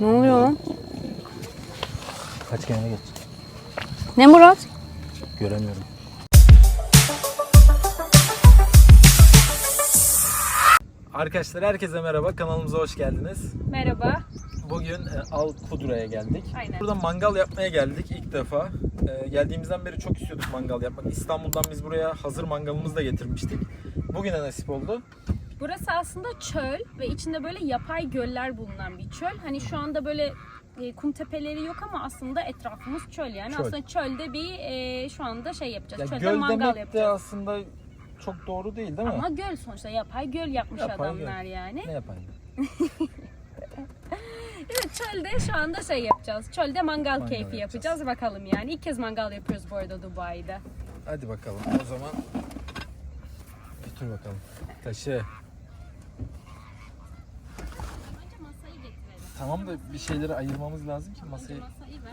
Ne oluyor lan? Kaç kenara geç. Ne Murat? Göremiyorum. Arkadaşlar herkese merhaba. Kanalımıza hoş geldiniz. Merhaba. Bugün e, Al Kudura'ya geldik. Aynen. Burada mangal yapmaya geldik ilk defa. E, geldiğimizden beri çok istiyorduk mangal yapmak. İstanbul'dan biz buraya hazır mangalımızı da getirmiştik. Bugüne nasip oldu. Burası aslında çöl ve içinde böyle yapay göller bulunan bir çöl. Hani şu anda böyle e, kum tepeleri yok ama aslında etrafımız çöl yani. Çöl. Aslında çölde bir e, şu anda şey yapacağız. Ya Çölde göl mangal demek de yapacağız. aslında çok doğru değil değil mi? Ama göl sonuçta yapay göl yapmış Yapay adamlar yani. Ne yapayım? Evet çölde şu anda şey yapacağız. Çölde mangal, Mangal keyfi yapacağız. yapacağız. Bakalım yani. İlk kez mangal yapıyoruz bu arada Dubai'de. Hadi bakalım o zaman. Götür bakalım. Taşı. Önce masayı getirelim. Tamam da bir şeyleri ayırmamız lazım ki masayı. Masayı ver.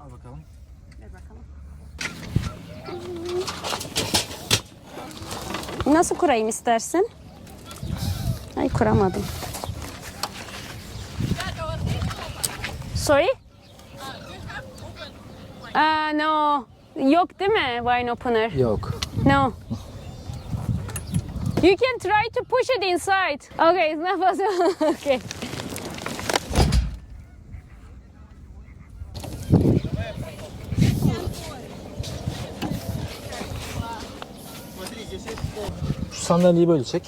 Al bakalım. Ver bakalım. Nasıl kurayım istersin? Ay kuramadım. Sorry? Ah no. Yok değil mi wine opener? Yok. No. You can try to push it inside. Okay, it's not possible. okay. Şu sandalyeyi böyle çek.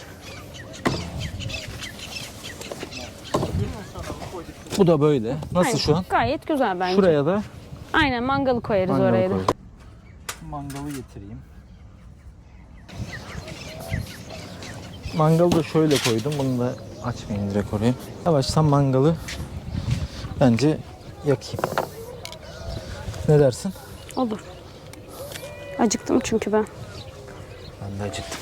Bu da böyle. Nasıl Aynen. şu an? Gayet güzel bence. Şuraya da Aynen mangalı koyarız mangalı oraya da. Mangalı getireyim. Mangalı da şöyle koydum. Bunu da açmayayım direkt oraya. Yavaştan mangalı bence yakayım. Ne dersin? Olur. Acıktım çünkü ben. Ben de acıktım.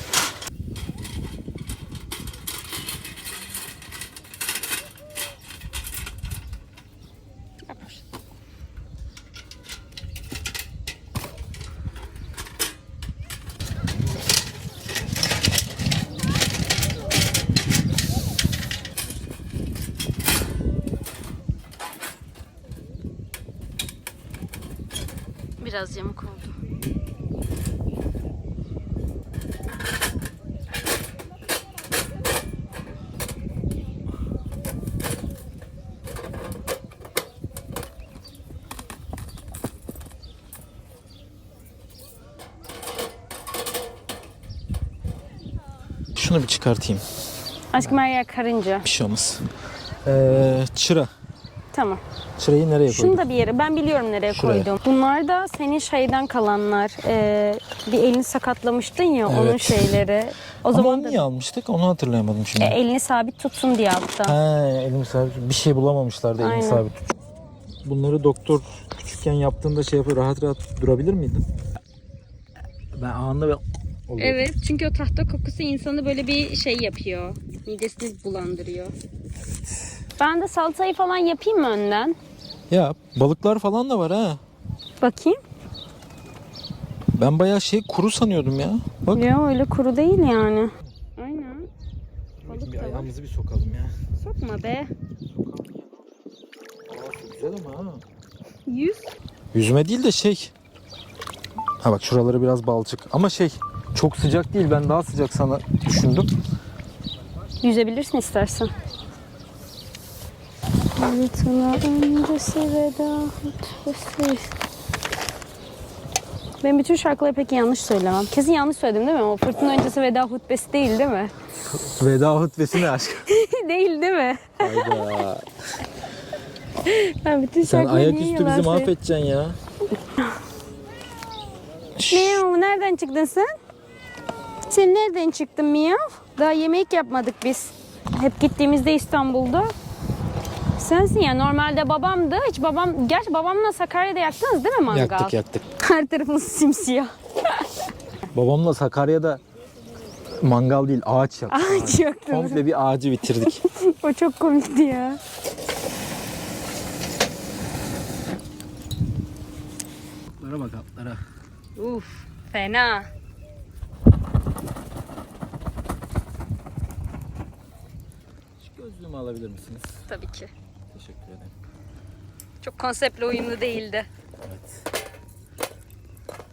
Biraz yamuk oldu. Şunu bir çıkartayım. Aşkım her yer karınca. Bir şey olmaz. Ee, çıra. Tamam. Çırayı nereye koyduk? Şunu da bir yere. Ben biliyorum nereye Şuraya. koydum. Bunlar da senin şeyden kalanlar. Ee, bir elini sakatlamıştın ya onun Evet. şeyleri. O Ama zaman onu da niye almıştık? Onu hatırlayamadım şimdi. e, elini sabit tutsun diye altta. Ha, elim sabit. Bir şey bulamamışlardı elim Aynen. sabit. Bunları doktor küçükken yaptığında şey yapıyor. Rahat rahat durabilir miydin? Ben anında ben... Oluyor. Evet çünkü o tahta kokusu insanı böyle bir şey yapıyor. Midesini bulandırıyor. Ben de salatayı falan yapayım mı önden? Ya balıklar falan da var ha. Bakayım. Ben bayağı şey kuru sanıyordum ya. Bak. Ya öyle kuru değil yani. Aynen. bir ayağımızı bir sokalım ya. Sokma be. Aa, güzel ama ha. Yüz. Yüzme değil de şey. Ha bak şuraları biraz balçık. Ama şey çok sıcak değil. Ben daha sıcak sana düşündüm. Yüzebilirsin istersen. Fırtına öncesi veda hutbesi. Ben bütün şarkıları pek yanlış söylemem. Kesin yanlış söyledim değil mi? O fırtına öncesi veda hutbesi değil değil mi? Veda hutbesi ne aşk? değil değil mi? Hayda. Ben bütün Sen şarkıları niye ayaküstü yalan bizi mahvedeceksin ya. Miyav nereden çıktın sen? Sen nereden çıktın Miyav? Daha yemek yapmadık biz. Hep gittiğimizde İstanbul'da sensin ya. Normalde babamdı. Hiç babam... Gerçi babamla Sakarya'da yaktınız değil mi mangal? Yaktık yaktık. Her tarafımız simsiyah. Babamla Sakarya'da mangal değil ağaç yaktık. Ağaç yaktınız. Komple bir ağacı bitirdik. o çok komikti ya. Atlara bak atlara. Uf fena. Şu gözlüğümü alabilir misiniz? Tabii ki. Teşekkür ederim. Çok konseptle uyumlu değildi. Evet.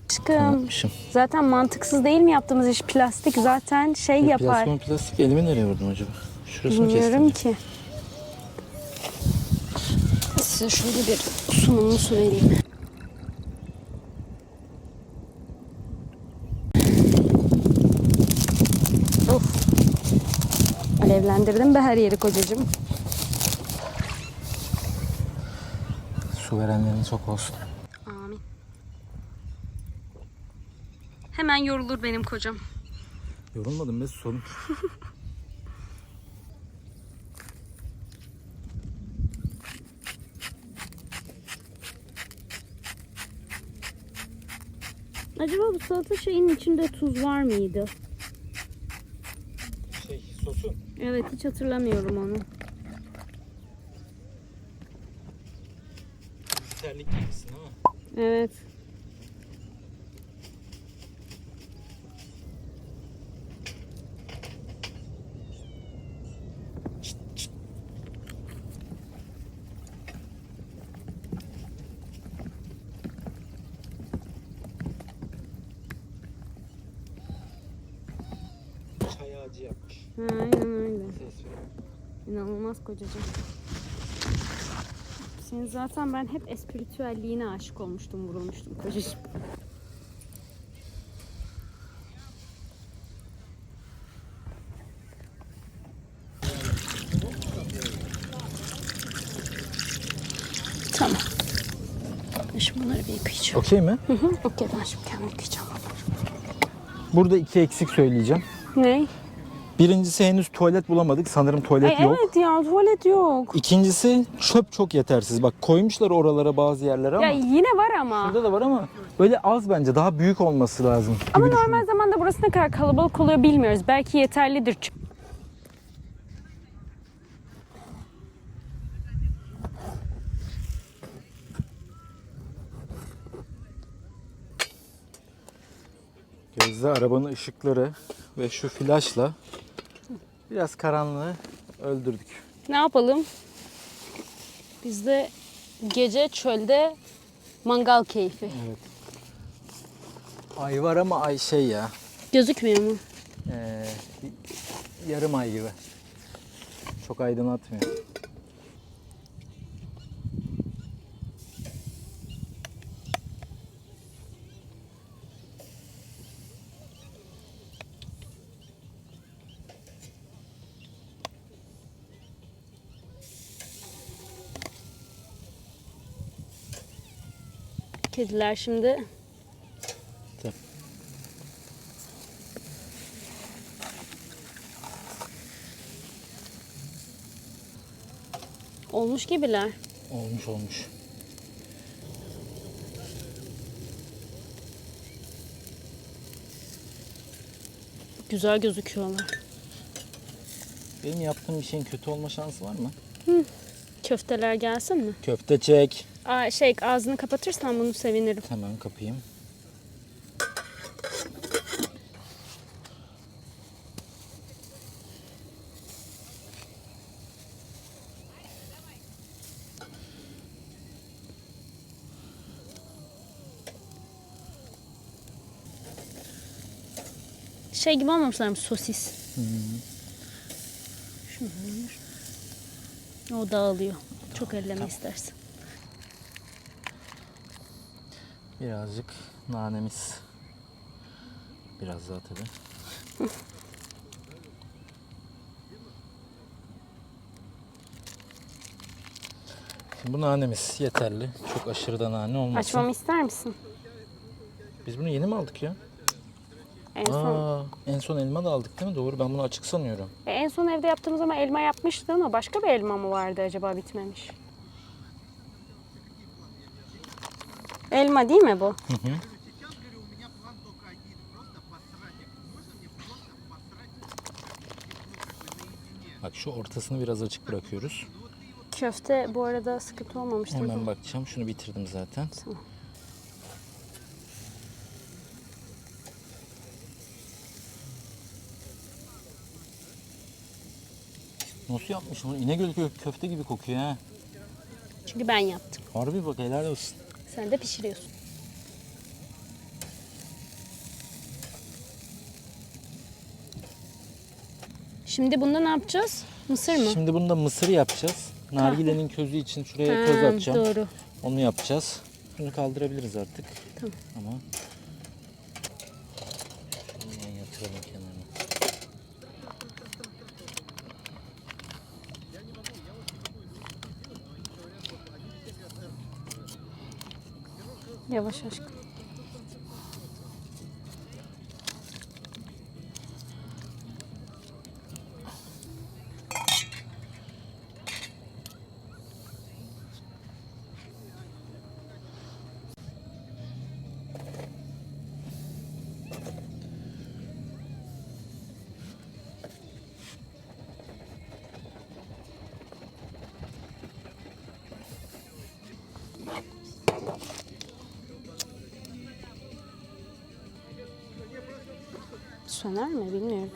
Aşkım Yapmışım. zaten mantıksız değil mi yaptığımız iş? Plastik zaten şey yapar. Plastik, plastik elimi nereye vurdum acaba? Şurasını Bilmiyorum kestim. ki. Size şöyle bir sunumlu su vereyim. Of. Alevlendirdim be her yeri kocacığım. Su verenlerin çok olsun. Amin. Hemen yorulur benim kocam. Yorulmadım be susadım. Acaba bu salata şeyin içinde tuz var mıydı? Şey sosu. Evet hiç hatırlamıyorum onu. Terlik gibisin ama. Evet. Çay ağacı yapmış. Ha, aynen öyle. Ses veriyor. İnanılmaz kocacığım. Senin zaten ben hep espritüelliğine aşık olmuştum, vurulmuştum kocacığım. Tamam. Ben Şimdi bunları bir yıkayacağım. Okey mi? Hı hı. Okey ben şimdi kendim yıkayacağım. Burada iki eksik söyleyeceğim. Ne? Birincisi henüz tuvalet bulamadık. Sanırım tuvalet Ay, yok. evet ya tuvalet yok. İkincisi çöp çok yetersiz. Bak koymuşlar oralara bazı yerlere ama. Ya yine var ama. Burada da var ama böyle az bence. Daha büyük olması lazım. gibi Ama düşünüyorum. normal zamanda burası ne kadar kalabalık oluyor bilmiyoruz. Belki yeterlidir. Gözde arabanın ışıkları ve şu flaşla biraz karanlığı öldürdük. Ne yapalım? Biz de gece çölde mangal keyfi. Ay var ama ay şey ya. Gözükmüyor mu? ee, yarım ay gibi. Çok aydınlatmıyor. Kediler şimdi Tabii. olmuş gibiler. Olmuş olmuş. Güzel gözüküyorlar. Benim yaptığım bir şeyin kötü olma şansı var mı? Köfteler gelsin mi? Köfte çek. Aa, şey ağzını kapatırsan bunu sevinirim. Hemen kapayım. Şey gibi olmamışlar mı sosis? Şunu ver. O dağılıyor. Çok elleme istersen. Birazcık nanemiz. Biraz daha tabii. Şimdi bu nanemiz yeterli. Çok aşırı da nane olmasın. Açmamı ister misin? Biz bunu yeni mi aldık ya? En son. Aa, en son elma da aldık değil mi? Doğru. Ben bunu açık sanıyorum. E, en son evde yaptığımız zaman elma yapmıştı ama başka bir elma mı vardı acaba bitmemiş? Elma değil mi bu? Hı hı. Bak şu ortasını biraz açık bırakıyoruz. Köfte bu arada sıkıntı olmamıştır. Hemen bakacağım. Şunu bitirdim zaten. Tamam. Nasıl yapmış bunu? İnegöl kö- köfte gibi kokuyor ha. Çünkü ben yaptım. Harbi bak helal olsun. Sen de pişiriyorsun. Şimdi bunda ne yapacağız? Mısır mı? Şimdi bunu da mısır yapacağız. Nargilenin közü için şuraya köz Ha, atacağım. Doğru. Onu yapacağız. Şunu kaldırabiliriz artık. Tamam. Ama şunu yatıralım kenarına. Yavaş aşkım. Söner mi bilmiyorum.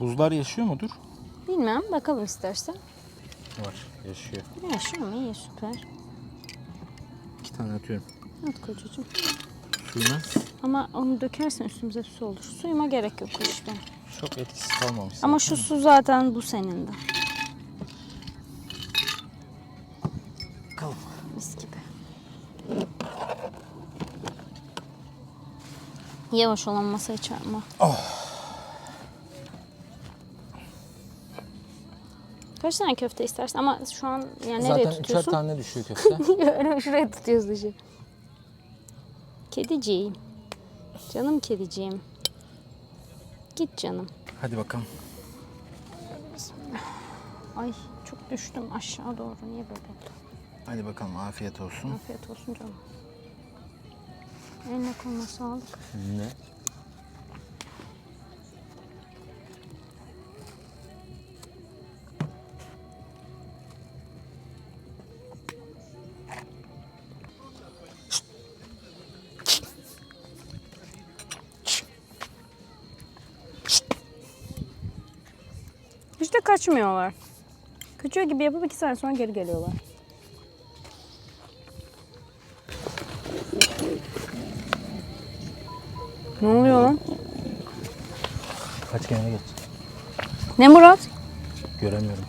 Buzlar yaşıyor mudur? Bilmem bakalım istersen. Var. Yaşıyor. Yaşıyor mu? İyi süper. İki tane atıyorum. At kocacığım. Suyuna Ama onu dökersen üstümüze su olur. Suyuma gerek yok bu işte. çok etkisiz kalmamış. Ama zaten. şu su zaten bu senin de. Bakalım. Mis gibi. Yavaş olan masayı çarpma. Kaç tane köfte istersin? Ama şu an yani nereye Zaten üçer tutuyorsun? tane düşüyor köfte. Öyle şuraya tutuyoruz dışı. Kediciğim. Canım kediciğim. Git canım. Hadi bakalım. Ay çok düştüm aşağı doğru. Niye böyle oldu? Hadi bakalım afiyet olsun. Afiyet olsun canım. Eline koluna sağlık. Ne? Hiç de kaçmıyorlar. Kaçıyor gibi yapıp iki saniye sonra geri geliyorlar. Ne oluyor lan? Kaç kenara geç. Ne Murat? Göremiyorum.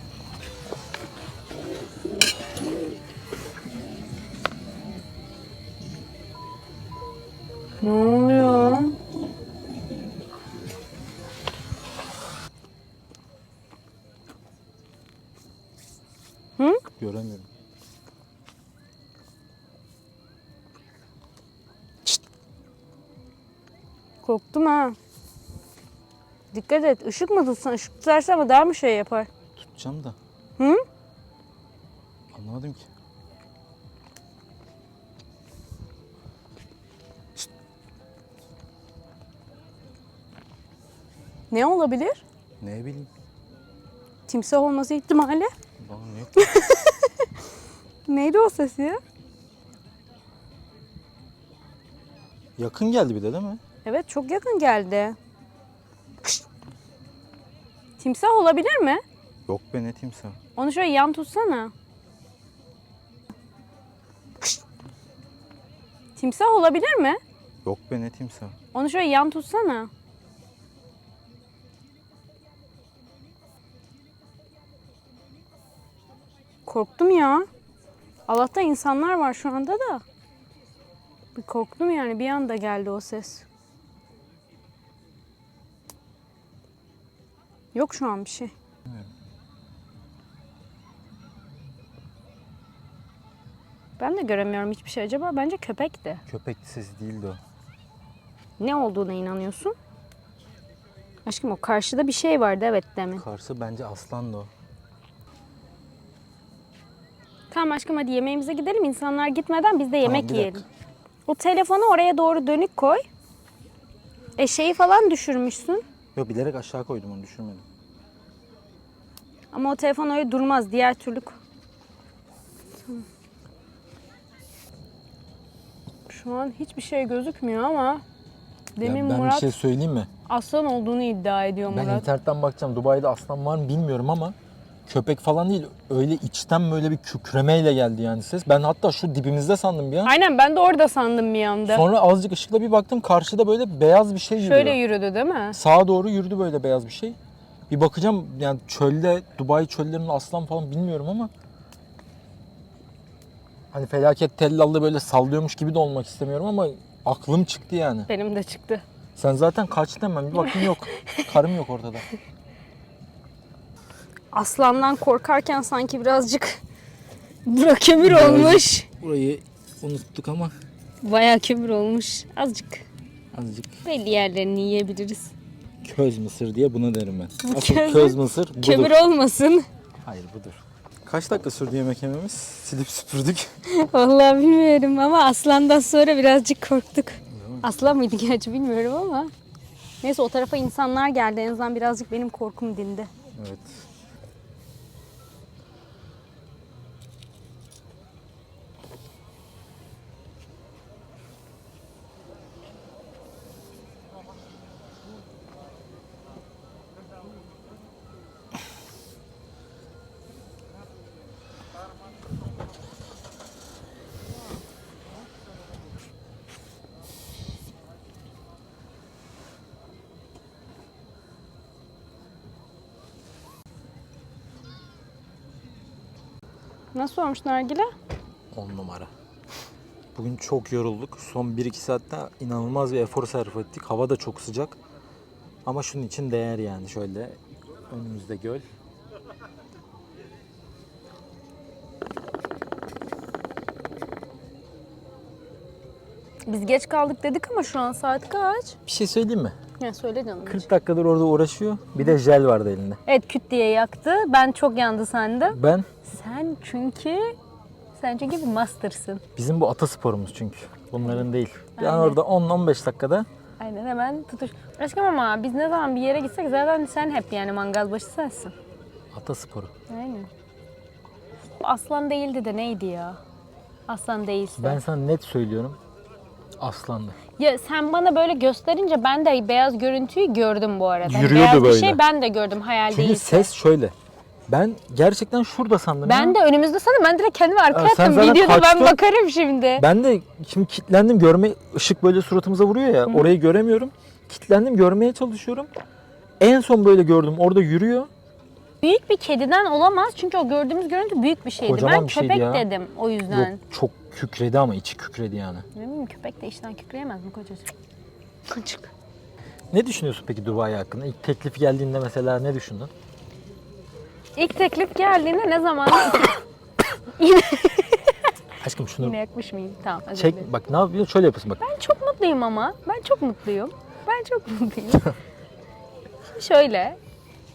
Dikkat et. Işık mı tutsan? Işık tutarsa ama daha mı şey yapar? Tutacağım da. Hı? Anlamadım ki. Ne olabilir? Ne bileyim. Timsah olması ihtimali. Bana yok. Neydi o ses ya? Yakın geldi bir de değil mi? Evet çok yakın geldi. Timsah olabilir mi? Yok be ne timsah. Onu şöyle yan tutsana. Timsah olabilir mi? Yok be ne timsah. Onu şöyle yan tutsana. Korktum ya. Allah'tan insanlar var şu anda da. Bir korktum yani bir anda geldi o ses. Yok şu an bir şey. Ben de göremiyorum hiçbir şey. Acaba bence köpekti. Köpek sesi değildi o. Ne olduğuna inanıyorsun? Aşkım o karşıda bir şey vardı evet demin. Karşı bence aslandı o. Tamam aşkım hadi yemeğimize gidelim. İnsanlar gitmeden biz de yemek dakika. yiyelim. O telefonu oraya doğru dönük koy. E şeyi falan düşürmüşsün. Yok bilerek aşağı koydum onu düşürmedim. Ama o telefon öyle durmaz. Diğer türlü... Tamam. Şu an hiçbir şey gözükmüyor ama demin Ya ben Murat bir şey söyleyeyim mi? aslan olduğunu iddia ediyor Ben Murat. internetten bakacağım. Dubai'de aslan var mı bilmiyorum ama köpek falan değil. Öyle içten böyle bir kükremeyle geldi yani ses. Ben hatta şu dibimizde sandım bir an. Aynen ben de orada sandım bir anda. Sonra azıcık ışıkla bir baktım karşıda böyle beyaz bir şey yürüyor. Şöyle yürüdü değil mi? Sağa doğru yürüdü böyle beyaz bir şey. Bir bakacağım yani çölde, Dubai çöllerinde aslan falan bilmiyorum ama hani felaket tellallı böyle sallıyormuş gibi de olmak istemiyorum ama aklım çıktı yani. Benim de çıktı. Sen zaten kaçtın hemen bir baktım yok. Karım yok ortada. Aslandan korkarken sanki birazcık bura kömür Birazcık. olmuş. Burayı unuttuk ama Bayağı kömür olmuş. Azıcık azıcık belli yerlerini yiyebiliriz. köz mısır diye buna derim ben. Asıl köz- köz mısır budur. Kömür olmasın. Hayır budur. Kaç dakika sürdü yemek yememiz? Silip süpürdük. Vallahi bilmiyorum ama aslandan sonra birazcık korktuk. Aslan mıydı gerçi bilmiyorum ama. Neyse o tarafa insanlar geldi. En azından birazcık benim korkum dindi. Evet. Nasıl olmuş nargile? 10 numara. Bugün çok yorulduk. Son 1-2 saatte inanılmaz bir efor sarf ettik. Hava da çok sıcak. Ama şunun için değer yani şöyle. Önümüzde göl. Biz geç kaldık dedik ama şu an saat kaç? Bir şey söyleyeyim mi? Ya söyle canım. 40 dakikadır orada uğraşıyor. Bir de jel vardı elinde. Evet küt diye yaktı. Ben çok yandı sandım. Ben Sen çünkü sen çünkü bir mastersın. bizim bu atasporumuz çünkü. Bunların değil. Yani Aynen. orada 10-15 dakikada Aynen hemen tutuş. Aşkım ama biz ne zaman bir yere gitsek zaten sen hep yani mangal başı sensin. atasporu. Aynen. Aslan değildi de neydi ya? Aslan değilse. Ben sana net söylüyorum. Aslandı. Ya sen bana böyle gösterince ben de beyaz görüntüyü gördüm bu arada. Yürüyordu beyaz bir böyle. şey ben de gördüm hayal Çünkü değilse. ses şöyle. Ben gerçekten şurada sandım. Ben ya. de önümüzde sanırım. Ben direkt kendimi arkaya Aa, sen attım. zaten Videoda ben kaçtın. bakarım şimdi. Ben de şimdi kilitlendim görme ışık böyle suratımıza vuruyor ya orayı göremiyorum. Kilitlendim görmeye çalışıyorum. En son böyle gördüm orada yürüyor. Büyük bir kediden olamaz çünkü o gördüğümüz görüntü büyük bir şeydi. Kocaman ben bir şeydi köpek ya. dedim o yüzden. Yok çok kükredi ama içi kükredi yani. Ne bileyim köpek de işten kükreyemez mi kocacığım? Kıcık. Ne düşünüyorsun peki Dubai hakkında? İlk teklif geldiğinde mesela ne düşündün? İlk teklif geldiğinde ne zaman Aşkım şunu yine yakmış mıyım? Tamam özür dilerim. çek bak ne yapıyor şöyle yapıyorsun bak. Ben çok mutluyum ama. Ben çok mutluyum. Ben çok mutluyum. Şöyle.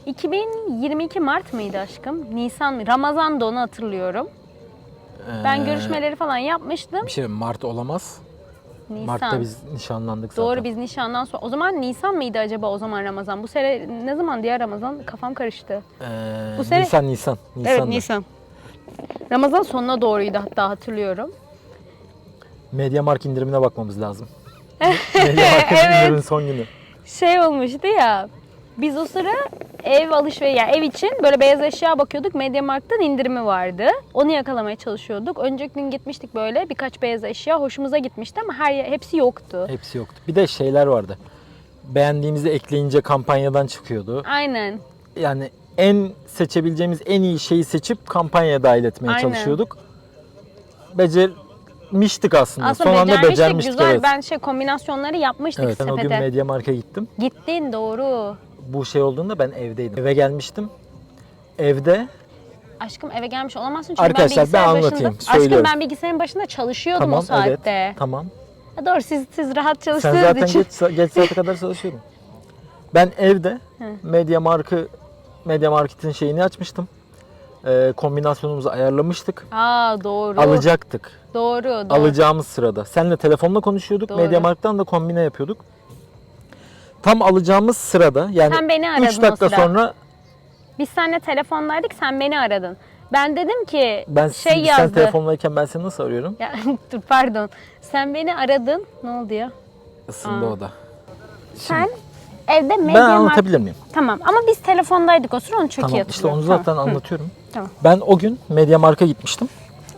2022 Mart mıydı aşkım? Nisan mı? Ramazan'da onu hatırlıyorum. Ben Ee, görüşmeleri falan yapmıştım. Bir şey Mart olamaz. Nisan. Mart'ta biz nişanlandık zaten. Doğru biz nişandan sonra. O zaman Nisan mıydı acaba o zaman Ramazan? Bu sene ne zaman diğer Ramazan? Kafam karıştı. Ee, Bu sene- Nisan Nisan. Nisan'da. Evet Nisan. Ramazan sonuna doğruydu hatta hatırlıyorum. Mediamarkt indirimine bakmamız lazım. Mediamarkt indirimin son günü. Şey olmuştu ya. Biz o sıra ev alışveriş yani ev için böyle beyaz eşya bakıyorduk. Mediamarkt'tan indirimi vardı. Onu yakalamaya çalışıyorduk. Önceki gün gitmiştik böyle birkaç beyaz eşya hoşumuza gitmişti ama her hepsi yoktu. Hepsi yoktu. Bir de şeyler vardı. Beğendiğimizi ekleyince kampanyadan çıkıyordu. Aynen. Yani en seçebileceğimiz en iyi şeyi seçip kampanyaya dahil etmeye Aynen. çalışıyorduk. Becermiştik aslında. Aslında Son anda becermiştik, güzel. evet. Ben şey kombinasyonları yapmıştık Evet, ben o gün sepete. Mediamarkt'a gittim. Gittin doğru. Bu şey olduğunda ben evdeydim. Eve gelmiştim. Evde Aşkım eve gelmiş olamazsın çünkü Arkadaşlar, ben bilgisayar anlatayım, Başında... Aşkım söylüyorum. ben bilgisayarın başında çalışıyordum tamam o saatte. evet tamam. Ha, doğru siz siz rahat Sen çalıştığınız zaten için. geç, sa- geç saate kadar çalışıyordun. Ben evde Mediamarkt'ı Mediamarkt'in şeyini açmıştım. Ee, kombinasyonumuzu ayarlamıştık. Aa doğru. Alacaktık. Doğru doğru. alacağımız sırada. Seninle telefonla konuşuyorduk. Doğru. Mediamarkt'tan da kombine yapıyorduk. Tam alacağımız sırada yani Sen beni aradın 3 dakika o sıra. sonra Biz seninle telefondaydık sen beni aradın. Ben dedim ki ben şey sen yazdı. telefondayken ben seni nasıl arıyorum? Ya, dur pardon. Sen beni aradın. Ne oldu ya? Isındı Aa. o da. Sen evde Ben medya anlatabilir miyim? Tamam ama biz telefondaydık o sıra onu çok iyi Tamam işte hatırlıyorum. onu zaten Tamam. Hı. anlatıyorum. Tamam. Ben o gün Media Markt'a gitmiştim.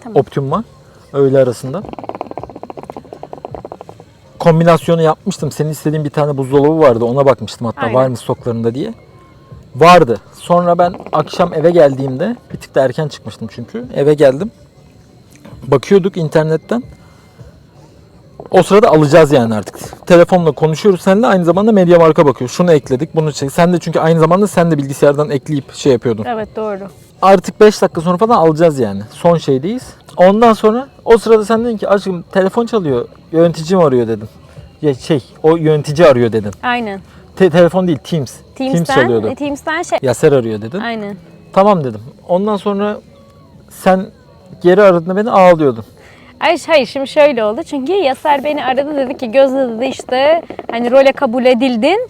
Tamam. Optimum'a. Öğle arasında. Kombinasyonu yapmıştım. Senin istediğin bir tane buzdolabı vardı. Ona bakmıştım hatta Aynen. var mı stoklarında diye. Vardı. Sonra ben akşam eve geldiğimde bir tık da erken çıkmıştım çünkü. Eve geldim. Bakıyorduk internetten. O sırada alacağız yani artık. Telefonla konuşuyoruz seninle aynı zamanda Media Markt'a bakıyoruz. Şunu ekledik, bunu çek. Sen de çünkü aynı zamanda sen de bilgisayardan ekleyip şey yapıyordun Evet doğru. artık 5 dakika sonra falan alacağız yani. Son şeydeyiz. Ondan sonra o sırada sen dedin ki aşkım telefon çalıyor. Yöneticim arıyor dedin. Ya şey o yönetici arıyor dedin. Aynen. Te- telefon değil Teams. Teams çalıyordu. Teams'ten şey. Yaser arıyor dedin. Aynen. Tamam dedim. Ondan sonra sen geri aradığında beni ağlıyordun. Ay hayır şimdi şöyle oldu. Çünkü Yaser beni aradı dedi ki Gözde dedi işte hani role kabul edildin.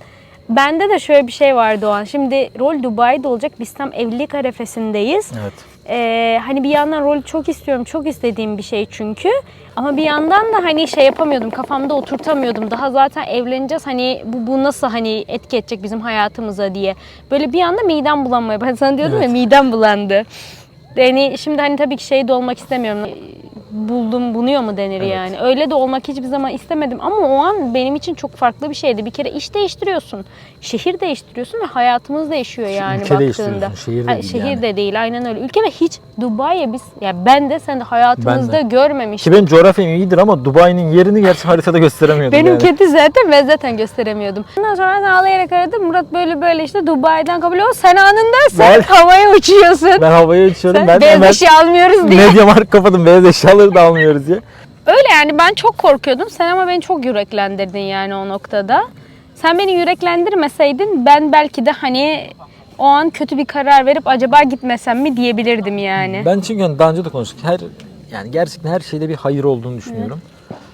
Bende de şöyle bir şey vardı o an. Şimdi rol Dubai'de olacak. Biz tam evlilik arefesindeyiz. Evet. Ee, hani bir yandan rol çok istiyorum. Çok istediğim bir şey çünkü. Ama bir yandan da hani şey yapamıyordum. Kafamda oturtamıyordum. Daha zaten evleneceğiz. Hani bu, bu nasıl hani etki edecek bizim hayatımıza diye. Böyle bir anda midem bulanmaya. Ben sana diyordum Evet. ya midem bulandı. Yani şimdi hani tabii ki şey de olmak istemiyorum. Buldum bunuyor mu denir Evet. yani. Öyle de olmak hiçbir zaman istemedim ama o an benim için çok farklı bir şeydi. Bir kere iş değiştiriyorsun. Şehir değiştiriyorsun ve hayatımız değişiyor yani ülke baktığında. değiştiriyorsun, şehir de değil şehir yani. de değil aynen öyle. Ülke ve hiç Dubai'ye biz ya ben de sen de hayatımızda Ben de. görmemiştik. Ki benim coğrafyam iyidir ama Dubai'nin yerini gerçi haritada gösteremiyordum Benim yani. kötü zaten ben zaten gösteremiyordum. Ondan sonra ben ağlayarak aradım. Murat böyle böyle işte Dubai'den kabul ediyor. Sen anında sen Var. havaya uçuyorsun. Ben havaya uçuyorum. sen Ben beyaz hemen eşya almıyoruz diye. Media Markt kapadım. Beyaz eşyaları da almıyoruz diye. Öyle yani ben çok korkuyordum. Sen ama beni çok yüreklendirdin yani o noktada. Sen beni yüreklendirmeseydin ben belki de hani o an kötü bir karar verip acaba gitmesem mi diyebilirdim yani. Ben çünkü hani daha önce de konuştuk. Her yani gerçekten her şeyde bir hayır olduğunu düşünüyorum.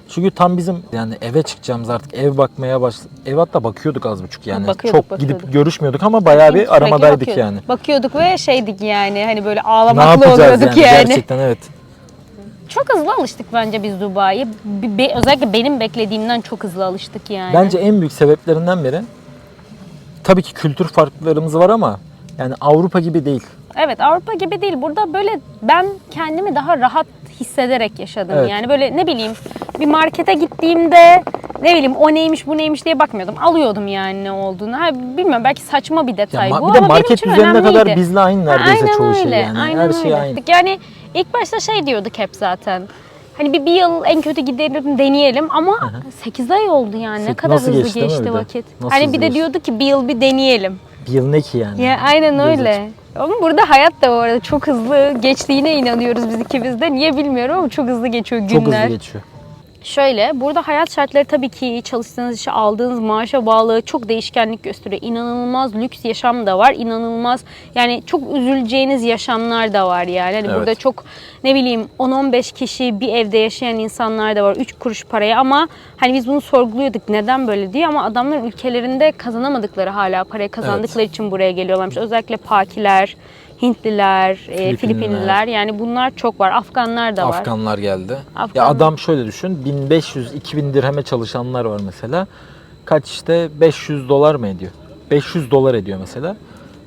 Çünkü tam bizim yani eve çıkacağımız artık ev bakmaya başladık. Ev hatta bakıyorduk az buçuk yani. Bakıyorduk, Çok gidip bakıyorduk. görüşmüyorduk ama bayağı bir aramadaydık bakıyorduk. yani. Bakıyorduk ve şeydik yani hani böyle Ne ağlamaklı oluyorduk yani. gerçekten evet. Çok hızlı alıştık bence biz Dubai'ye. Be- özellikle benim beklediğimden çok hızlı alıştık yani. Bence en büyük sebeplerinden biri tabii ki kültür farklarımız var ama yani Avrupa gibi değil. Evet Avrupa gibi değil. Burada böyle ben kendimi daha rahat hissederek yaşadım. Evet. Yani böyle ne bileyim bir markete gittiğimde ne bileyim o neymiş bu neymiş diye bakmıyordum. Alıyordum yani ne olduğunu. Ha, bilmiyorum belki saçma bir Ya detay ma- bu bir de ama benim market için düzenine kadar önemliydi. bizle aynı Ha, neredeyse aynen çoğu şey öyle, yani. Aynen Her şey öyle. aynı. Yani ilk başta şey diyorduk hep zaten. Hani bir, bir yıl en kötü gidelim deneyelim ama 8 ay oldu yani ne Sek- kadar nasıl hızlı geçti değil mi geçti de? vakit. Nasıl hani hızlı bir de geçti? diyordu ki bir yıl bir deneyelim. Bir yıl ne ki yani? Ya aynen öyle. Ama burada hayat da bu arada çok hızlı geçtiğine inanıyoruz biz ikimiz de. Niye bilmiyorum ama çok hızlı geçiyor günler. Çok hızlı geçiyor. Şöyle, burada hayat şartları tabii ki çalıştığınız işe aldığınız maaşa bağlı çok değişkenlik gösteriyor. İnanılmaz lüks yaşam da var. İnanılmaz yani çok üzüleceğiniz yaşamlar da var yani. Hani Evet. burada çok ne bileyim 10-15 kişi bir evde yaşayan insanlar da var. 3 kuruş paraya ama hani biz bunu sorguluyorduk neden böyle diye ama adamlar ülkelerinde kazanamadıkları hala parayı kazandıkları için buraya geliyorlarmış. Özellikle Pakiler, Hintliler, e, Filipinliler. Filipinliler yani bunlar çok var. Afganlar da var. Afganlar geldi. Afgan- Ya adam şöyle düşün. 1500-2000 dirheme çalışanlar var mesela. Kaç işte 500 dolar mı ediyor? 500 dolar ediyor mesela.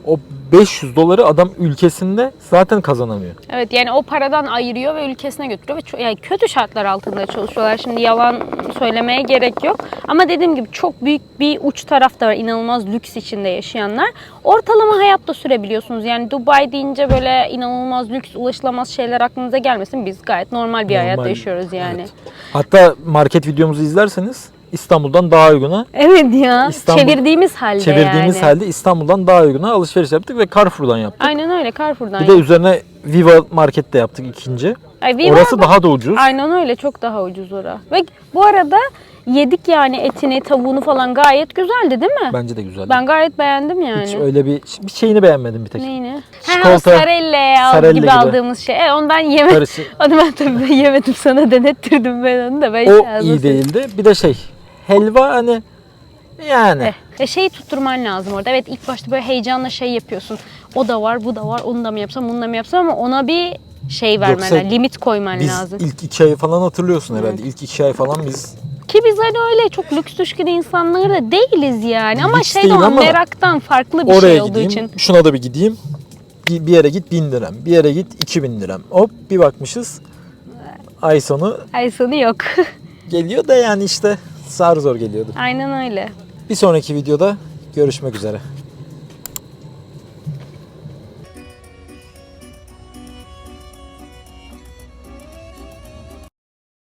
O 500 doları adam ülkesinde zaten kazanamıyor. Evet yani o paradan ayırıyor ve ülkesine götürüyor ve yani kötü şartlar altında çalışıyorlar. Şimdi yalan söylemeye gerek yok. Ama dediğim gibi çok büyük bir uç taraf da var. İnanılmaz lüks içinde yaşayanlar. Ortalama hayatta sürebiliyorsunuz. Yani Dubai deyince böyle inanılmaz lüks ulaşılamaz şeyler aklınıza gelmesin. Biz gayet normal bir Normal, hayatta yaşıyoruz yani. evet. Hatta market videomuzu izlerseniz İstanbul'dan daha uyguna Evet, ya. İstanbul- çevirdiğimiz halde çevirdiğimiz yani. halde İstanbul'dan daha uyguna alışveriş yaptık ve Carrefour'dan yaptık. Aynen öyle Carrefour'dan. Bir de üzerine Viva Market'te yaptık ikinci. Ay, Viva Orası daha da ucuz. Aynen öyle çok daha ucuz ora. Ve bu arada yedik yani etini, tavuğunu falan gayet güzeldi değil mi? Bence de güzel. Ben gayet beğendim yani. Hiç öyle bir bir şeyini beğenmedim bir tek. Neyini? Çikolata. Ha, sarelle Sarelle gibi, gibi. aldığımız şey. E, onu ben yemedim. Karışı- Onu ben tabii yemedim sana denettirdim ben onu da. Ben O iyi değildi. Bir de şey helva hani Yani. E, şeyi tutturman lazım orada. Evet ilk başta böyle heyecanla şey yapıyorsun. O da var, bu da var. Onu da mı yapsam, bunu da mı yapsam ama ona bir şey vermen Yoksa lazım. Limit koyman Biz lazım. ilk iki ay falan hatırlıyorsun herhalde. İlk iki ay falan biz Ki biz hani öyle çok lüks düşkün insanları da değiliz yani. Ama Lüks şey değil de o ama meraktan farklı bir oraya şey olduğu gideyim, için. şuna da bir gideyim. Bir, bir yere git 1000 liram, bir yere git 2000 liram. Hop bir bakmışız. Ay sonu Ay sonu yok. geliyor da yani işte zar zor geliyordu. Aynen öyle. Bir sonraki videoda görüşmek üzere.